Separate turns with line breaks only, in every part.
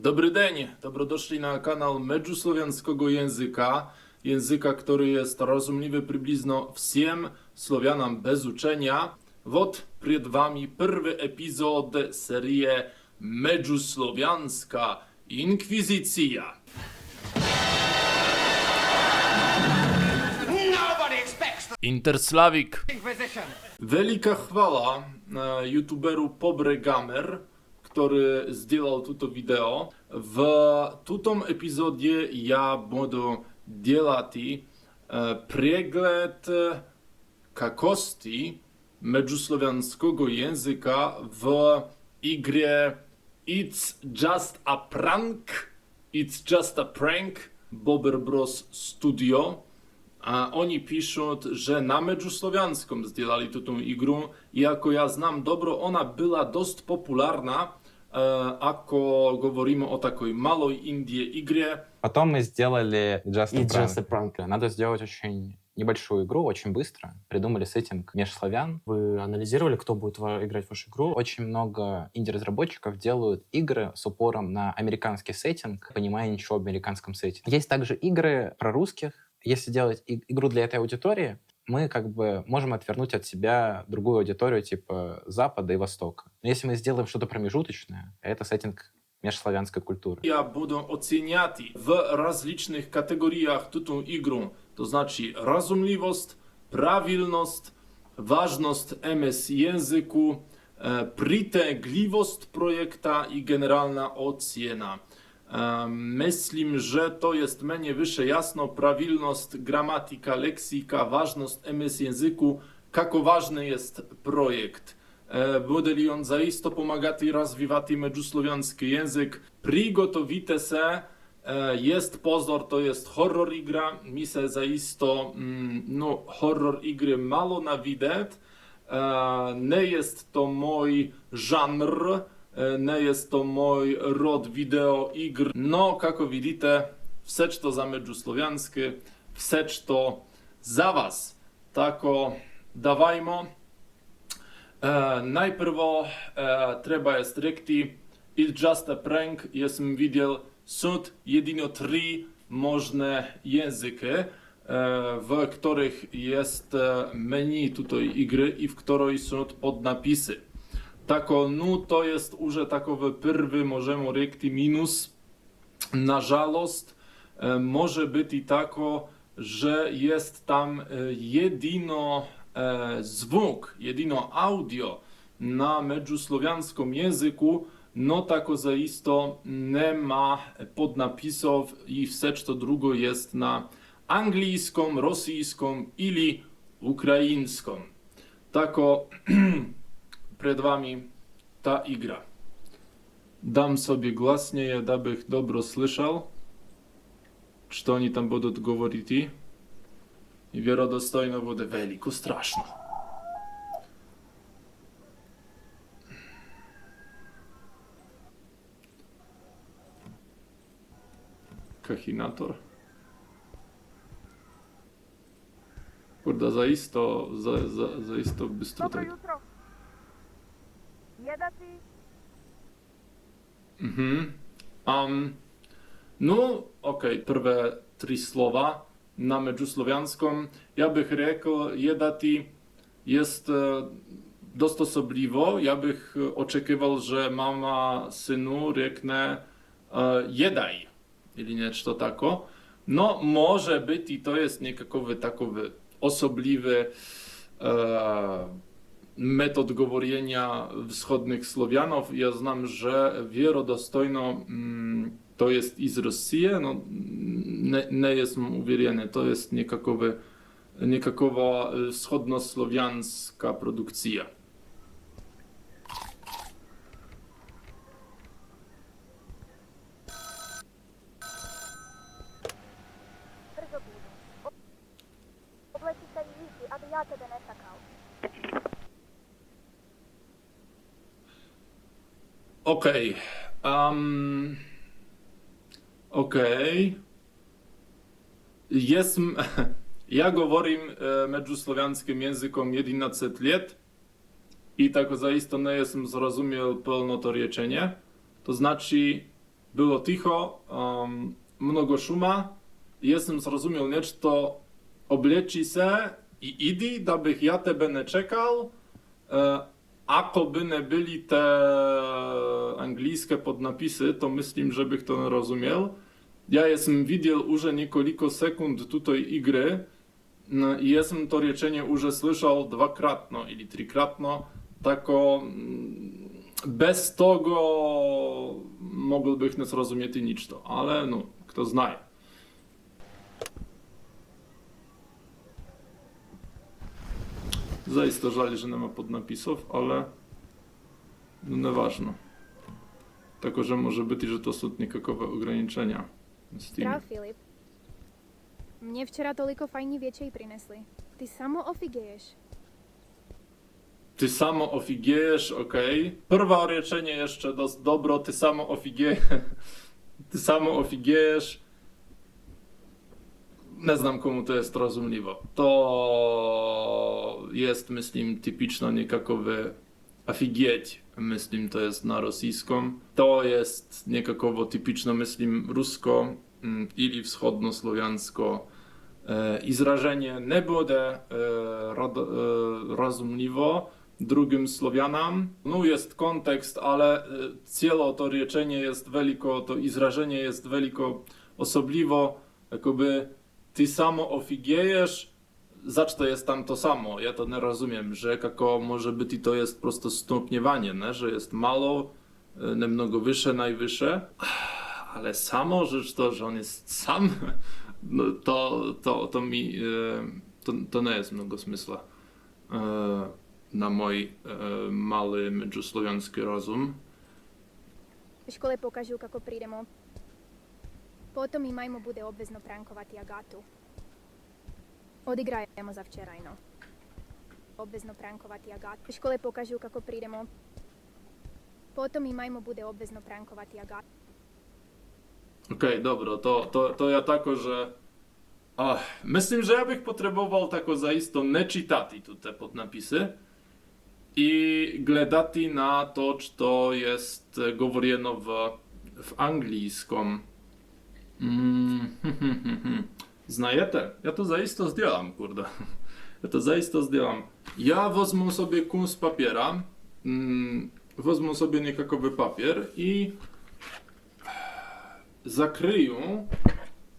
Dobry dzień, dobrodošli na kanał Medžuslowiańskiego Języka, języka, który jest rozumliwy przybliżno wszystkim Słowianom bez uczenia. Wot przed wami pierwszy epizod serii Medžuslowiańska Inkwizycja. Interslavik. Wielka chwała e, youtuberu Pobregamer Gamer, który zdjęł to wideo. W tym epizodzie ja będę делать e, pregled jakości međusłowiańskiego języka w grze It's Just a Prank, It's Just a Prank Bobber Bros Studio. A oni piszą, że na međusłowianskom zdjęli tu tą igrę i jako ja znam dobro, ona była dość popularna, e, ako govorimo o takiej małej Indie igre.
Потом мы сделали Just a.
Just a Prank.
Надо сделать очень небольшую игру, очень быстро. Придумали сеттинг межславян.
Вы анализировали, кто будет играть в вашу игру?
Очень много инди-разработчиков делают игры с упором на американский сеттинг, понимая ничего об американском сеттинге. Есть также игры про русских. Если делать игру для этой аудитории, мы как бы можем отвернуть от себя другую аудиторию типа Запада и Востока. Но если мы сделаем что-то промежуточное, это сеттинг межславянской культуры.
Я буду оценять в различных категориях эту игру, то значит разумливость, правильность, важность МС языку, э, притягливость проекта и генеральная оценка. Myślę, że to jest mnie wyższe. Jasno, prawilność, gramatyka, leksika, ważność MS języku, jak ważny jest projekt. E, Bude li on zaisto pomagati razvivati međuslovianski jezik, prigotowite se, e, jest pozor, to jest horror igra, mi se zaisto, mm, no, horror igry malo na widet, nie jest to mój żanr, E, ne jest to mój rod wideo igr. No, kako vidite, vseč to za među slovijanske, vseč to za was. Tako, dawajmo. E, najprvo e, jest rekti, it's just a prank, jesam vidjel sud jedino tri możne języki, e, w których jest e, menu tutaj igry i w której są podnapisy. Tako, no to jest уже takowy pierwszy, możemy rekti minus. Na żalost e, może być i tako, że jest tam e, jedyno e, zwuk, jedyno audio na međuslowianskom języku, no tako zaisto nie ma podnapisów i wsecz to drugo jest na anglijskom, rosyjskom ili ukraińskom. Tako przed wami ta igra. Dam sobie glasnieje, dabych dobro słyszał, czy to oni tam będą mówić i wiarodostojno będzie veliko straszno. Kahinator. Kurde, zaisto, za, za, zaisto bystro.
Dobro
tak.
jutro. Jedati,
Mhm. Um, no, okej, prve tri slova na međuslovianskom. Ja bih rekao jedati jest e, osobliwo. Ja e, oczekiwał, że mama synu rekne e, jedaj ili nešto tako. No, może być i to jest niekakowy takowy osobliwy e, metod govorjenja wschodnich Słowianów. Ja znam, że vjerodostojno mm, to jest iz Rosije, no nie jestem uwierzony. to jest niekakowy, niekakowa e, wschodnosłowiańska produkcja. Okej. Um, Okej. Jestem. Ja govorim e, međuslovianskim jezikom 11 let i tako zaista nie jestem zrozumiał pełno to rečenie. To znaczy, było cicho, um, mnogo szuma. Jestem zrozumiał nešto obleči se i idi, da bych ja tebe ne čekal. Ako by ne byli te anglijskie podnapisy, to myslím, że bych to nie rozumiał. Ja jestem widział już niekoliko sekund tutaj igry no, i jestem to rečenie już słyszał dwakratno ili trikratno, tako mm, bez tego mógłbych nie zrozumieć nic to, ale no, kto zna. Zaiste żal, że nie ma podnapisów, ale no nieważne. Tako, że może być, że to są nikakowe ograniczenia. Z tym.
Zdrav, Filip. Mne včera toliko fajní věčej prinesli. Ty samo ofigeješ.
Ty samo ofigiejesz, okej. Prwa rečenie jeszcze dos dobro, ty samo ofigiejesz. Ty samo ofigiejesz. Nie znam komu to jest rozumliwe. To jest, myslím, typiczno niekakowy ofigieć. Myslím, to jest na rosyjską. To jest niekakowo typiczno, myslím, rusko mm, ili wschodnosłowiańsko. E, I zrażenie nie będzie e, rozumliwo drugim Słowianom. No jest kontekst, ale e, cielo to rečenie jest veliko, to izrażenie jest veliko osobliwo, jakoby ty samo ofigiejesz, zacz to jest tam to samo. Ja to nie rozumiem, że kako może być i to jest prosto stopniewanie, ne? że jest mało, mnogo wyższe, najwyższe. Ale samo rzecz to, że on jest sam, no to, to, to mi, e, to, to nie jest mnogo smysła e, na mój e, mały medžuslovianský rozum.
V škole pokažu, kako prídemo. Potom i Majmo bude obvezno prankovati Agatu. Odigrajemo za včerajno. Obvezno prankovati Agatu. Škole pokažu kako pridemo. Potom i Majmo bude obvezno prankovati Agatu.
Okej, okay, dobro, to, to, to ja tako, że... Ach, myślę, że ja bych potrzebował tako zaisto ne czytati tu te podnapisy i gledati na to, czy to jest govorjeno w, w anglijskom. Mm, Znajete? Ja to zaisto zdjęłam, kurde. Ja to zaisto zdjęłam. Ja wezmę sobie kun z papiera, mm, wezmę sobie niekakowy papier i zakryję,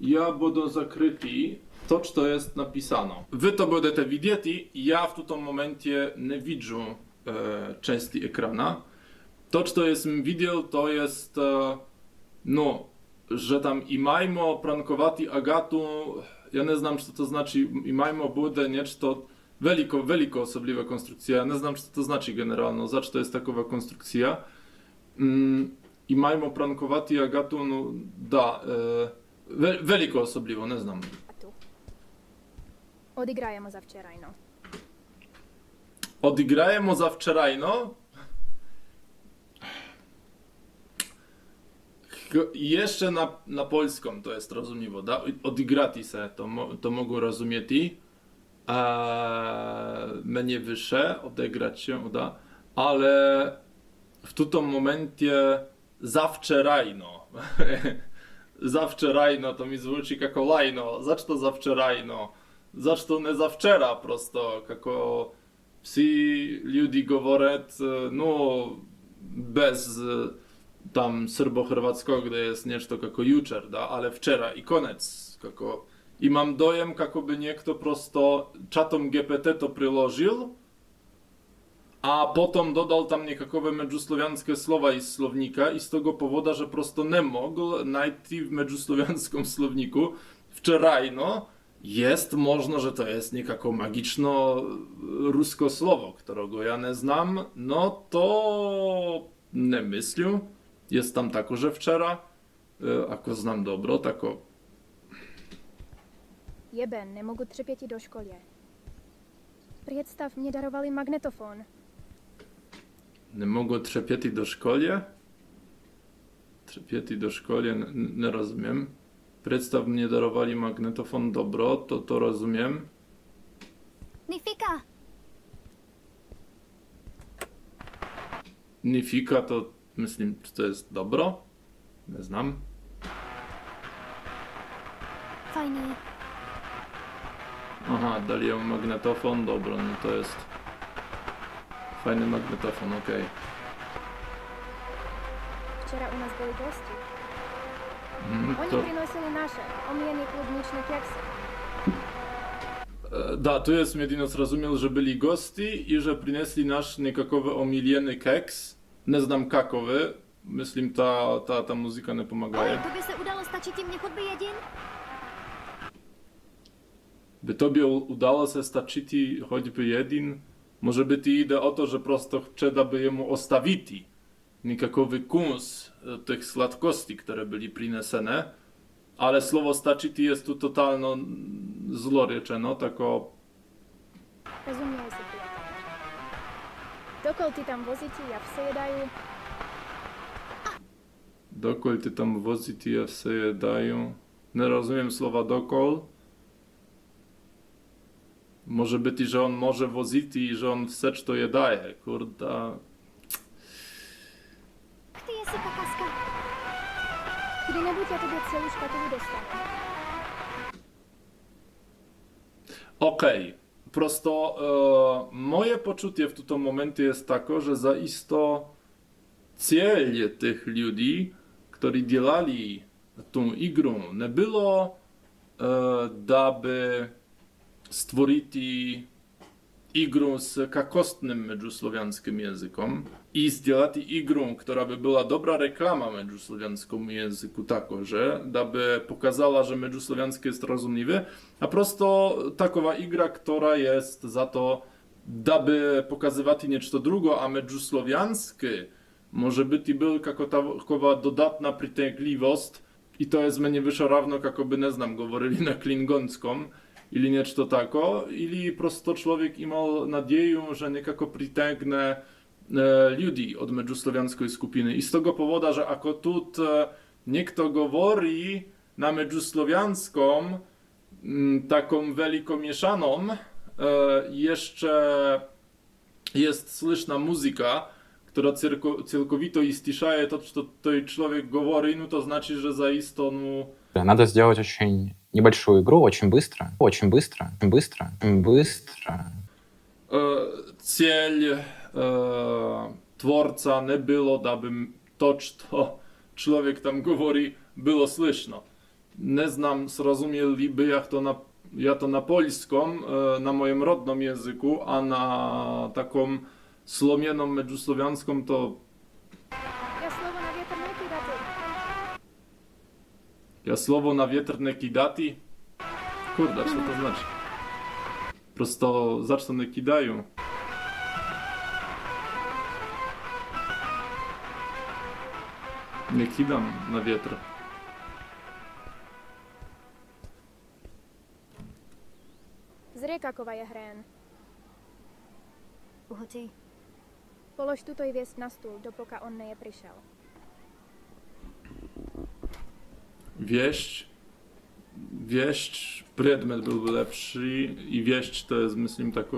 ja będę zakryty to, co jest napisano. Wy to będziecie widzieć, ja w tym momencie nie widzę e, części ekrana. To, co jest widział, to jest e, no, że tam i majmo prankowati agatu, ja nie znam, co to znaczy i majmo bude nešto veliko, veliko osobliwa konstrukcja, ja nie znam, co to znaczy generalno, zacz to jest takowa konstrukcja. Mm, i majmo prankovati agatu, no da, e, ve, veliko ne znam.
Odigrajemo za včerajno.
Odigrajemo za wczorajno. Jeszcze na, na polską to jest rozumiło, da? Odigrati se, to, mo, to mogą rozumieć. A mnie wyższe, odegrać się, da? Ale w tym momencie za wczorajno. za wczorajno to mi zvuči kako lajno. Zašto za wczorajno? Zašto ne za wczera prosto, kako Всі люди говорять, е, ну, tam srbo-hrvatskog gdje jest nešto kako jučer, da, ale wczera i koniec. Kako... I mam dojem, kako by niekto prosto czatom GPT to przyłożył, a potem dodał tam niekakowe međusłowianskie słowa i słownika i z tego powodu, że prosto nie mógł najty w međusłowianskim słowniku wczoraj, no, jest można, że to jest niekako magiczno e, rusko słowo, którego ja nie znam, no to nie myślę. Jest tam tako, że wczera, e, ako znam dobro, tako
Jeben, ne mogu třepěti do školě. Představ, mě darovali magnetofon.
nie mogło trzepieti do szkolie. Trzepieti do szkolie, n- nie rozumiem. Przedstaw mnie darowali magnetofon, dobro, to to rozumiem.
Nifika!
Nifika to, myślę, czy to jest dobro? Nie znam.
Fajny.
Aha, dali ją magnetofon, dobra, no to jest fajny magnetofon, okej.
Вчера у нас были гости.
Mhm,
Они
to-
приносили наши omijene klubnične kekse.
E, Da, tu jest Medino zrozumiał, że byli gości i że przynieśli nasz niekakawy omilieny keks. Nie znam kakowy. Myslím, ta, ta, ta muzyka nie pomaga.
Ale tobě se udalo stačit jim chodby jedin?
By tobie udało się staczyć choćby jeden, może by ti ide o to, że prosto chce, aby jemu ostawiti nikakowy kurs e, tych sladkości, które byli przynesene, ale słowo staczyć jest tu totalno zlorečeno, tako
Rozumieli si ti tam voziti a vse jedajú,
dokol ty tam voziti a vse je dają. Nie rozumiem słowa dokol. Może być, że on może wozić i że on wsecz to je daje, kurda.
Ty jsi kakaska.
kedy nebuď ja tobie celú škatulu dostanem.
Okej, prosto e, moje poczucie w tym momencie jest tako, że zaisto cel tych ludzi, którzy działali tą igrą, nie było e, daby stworzyć igrą z kakostnym międzysłowiańskim językom i zdziałać igrą, która by była dobra reklama międzysłowiańskiemu języku takoże, daby pokazała, że międzysłowiański jest rozumliwy, a prosto takowa igra, która jest za to, daby pokazywać niečto drugo, a międzysłowiański może być i był jako takowa dodatna pritaikliwość i to jest mnie wyższa равно, kako by, ne znam, govorili na klingonskom, ili to tako, ili prosto človek imao nadzieję, że nekako pritegne ludzi od međuslovijanskoj skupiny. I z tego powodu, że ako tut e, niekto govori na međuslovijanskom, mm, taką velikomieszaną, e, jeszcze jest słyszna muzyka, która całkowito istiszaje to, co to człowiek mówi, no to znaczy, że zaistonu
Надо сделать очень небольшую игру, очень быстро, очень быстро, очень быстро, очень быстро.
e, cel e, tworca nie było, daby to, co człowiek tam govori, było słyszno. Nie znam, zrozumieliby jak to na, ja to na polskom, e, na moim rodnym języku, a na taką slomieną međusłowianską to
Ja slovo na vietor nekydate.
Ja słowo na wietr nie kidati? Kurde, co to znaczy? Prosto zacznę nie kidają. Nie kidam na wietr.
Zrie, kakova je hrajen.
Uhoci.
Polož tuto i viesť na stůl, dopoka on neje prišel.
Wieść. Wieść, предмет byłby lepszy i wieść to jest, myślę, tako...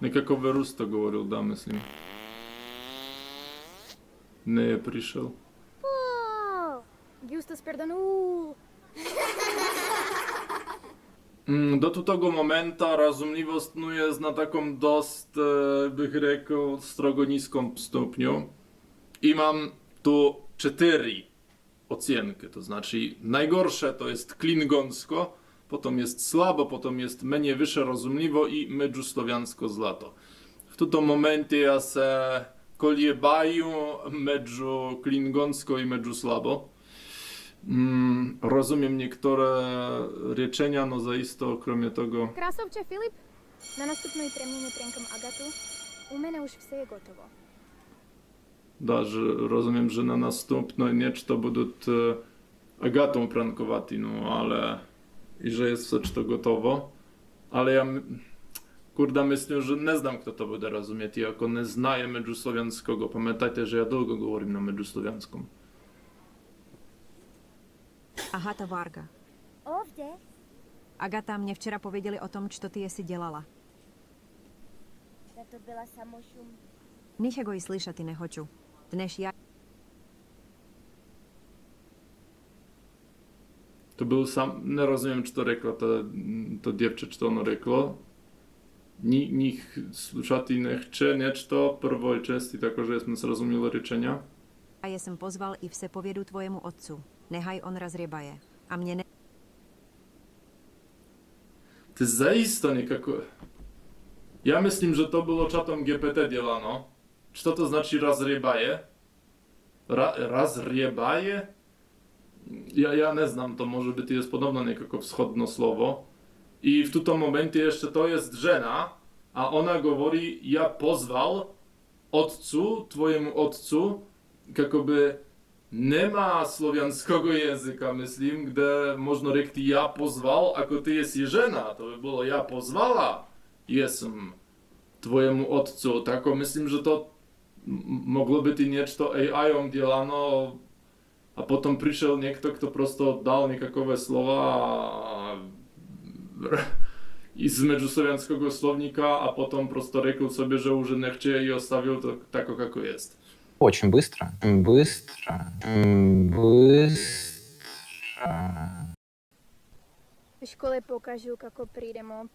Nekako Verus to говорил, да, myslím. Nie je prišel.
Justus perdonul.
Mm, Do tutego momenta rozumliwość no jest na taką dost, e, bych řekl, strogo niską stopniu. I mam tu cztery ocenki, to znaczy najgorsze to jest klingonsko, potem jest słabo, potem jest mniej wyższe rozumliwo i medżusłowiansko zlato. W tym momencie ja se koliebaję medżu klingonsko i medżu słabo. Mm, rozumiem niektóre rečenia, no zaisto, kromie tego.
Krásovče Filip, na nastupnej premiene prienkom Agatu. U mene už vse je
że rozumiem, że na następne niečto będą e, Agatą prankować, no ale i że jest wszystko gotowo. Ale ja, kurda, myślę, że nie znam, kto to będzie rozumieć, jako nie znaję medżusłowiańskiego. Pamiętajcie, że ja długo mówię na medżusłowiańską.
Agata Varga.
Ovde?
Agata, mě včera pověděli o tom, čo ty jsi dělala.
Da to byla samo šum.
Ničego i slyšati nehoću. Dneš ja...
To był sam, nie rozumiem, czy to reklo to, to dziewczę, czy to ono reklo. Ni, nich slušati ne chce nešto, prvo i česti, tako že jsme srozumili rečenia.
A je jsem pozval i v sepovědu tvojemu otcu. Nehaj on razrěbaje. A mě ne...
Ty zaista nekako... Ja myslím, že to bylo čatom GPT děláno. Co to značí razriebaje? Ra? Ja, ja neznam to, może by to jest podobno nekako wschodno słowo. I w tym momencie jeszcze to jest żena, a ona mówi, ja pozwał otcu, twojemu otcu, jakoby nie ma słowiańskiego języka, myślim, gdzie można rzekć ja pozwał, ako ty jest żena, to by było ja pozwala, jestem twojemu otcu. Tako myślim, że to m- mogło być niečo AI-om dělano, a potom prišiel niekto, kto prosto dal nekakové slova a i z međuslovianského slovníka a potom prosto řekl sobie, že už nechce i ostavil to tako, kako jest.
Очень быстро. Быстро. Быстро.
V škole pokažu, kako prídemo